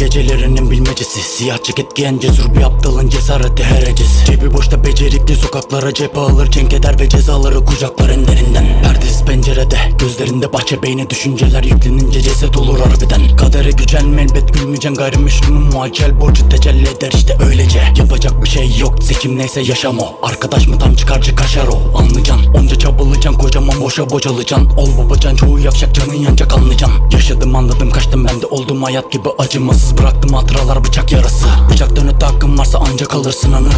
gecelerinin bilmecesi. Siyah ceket giyen cesur bir aptalın cesareti her ecesi. Cebi boşta becerikli sokaklara cephe alır Cenk eder ve cezaları kucaklar enlerinden Perdesiz pencerede gözlerinde bahçe beyni Düşünceler yüklenince ceset olur harbiden. Kadere gücenme elbet gülmeyeceksin Gayrimeşrunun muaccel borcu tecelli eder. İşte öylece Yapacak bir şey yok seçim neyse yaşam o. Arkadaş mı tam çıkarcı kaşar o Anlayacaksın. Onca çabalayacaksın kocaman boşa bocalayacaksın. Ol babacan çoğu yavşak canın yanacak anlayacaksın. Yaşadım anladım kaçtım ben de. Oldum hayat gibi acımasız Bıraktım hatıralar bıçak yarası. Bıçaktan öte hakkın varsa ancak alırsın anı.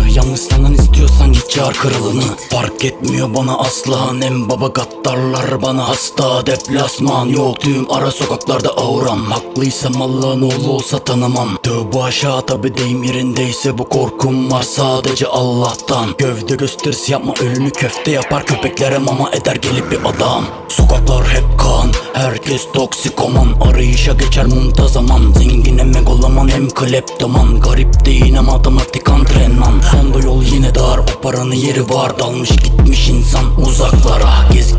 Sanan istiyorsan git çağır kralını. Fark etmiyor bana asla annem baba gaddarlar bana hasta. Deplasman yok. Tüm ara sokaklarda auram. Haklıysam Allah'ın oğlu olsa tanımam. Tövbe aşağı tabi deyim yerindeyse bu korkum var sadece Allah'tan. Gövde gösterisi yapma ölünü köfte yapar. Köpeklere mama eder gelip bir adam. Sokaklar hep kan. Herkes toksikoman. Arayışa geçer muntazaman Zengine megaloman hem kleptoman Garip değil matematik antrenman. Sonda yol yine dar o paranın yeri var. Dalmış gitmiş insan uzaklara. Gezgine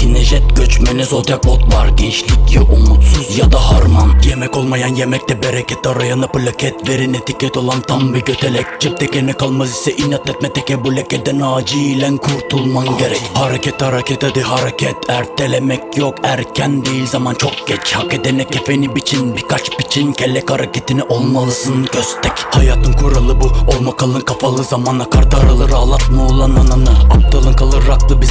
zodyak bot var Gençlik ya umutsuz ya da harman. Yemek olmayan yemekte bereket arayana plaket. Verin etiket olan tam bir götelek. Cepte ne kalmaz ise inat etme teke bu lekeden acilen kurtulman gerek. Hareket hareket hadi hareket. Ertelemek yok erken değil. Zaman çok geç. Hak edene kefeni biçin. Birkaç biçin Kelek hareketini olmalısın. Göstek. Hayatın kuralı bu. Olma kalın kafalı. Zaman akar daralır. Ağlatma ulan ananı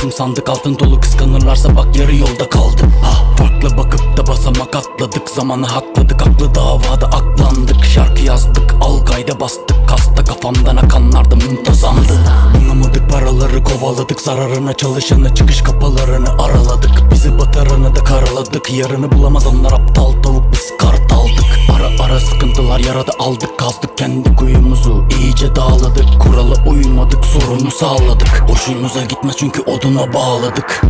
Bizim sandık altın dolu Kıskanırlarsa bak yarı yolda kaldı ha, Farklı bakıp da basamak atladık. Zamanı hakladık aklı davada aklandık. Şarkı yazdık al kayda bastık. Kasta kafamdan akanlarda muntazamdı Anlamadık paraları kovaladık. Zararına çalışanı çıkış kapılarını araladık. Bizi batarını da karaladık. Yarını bulamaz onlar aptal tavuk yarada aldık Kazdık kendi kuyumuzu. İyice dağladık Kurala uymadık sorunu sağladık. Hoşunuza gitmez çünkü oduna bağladık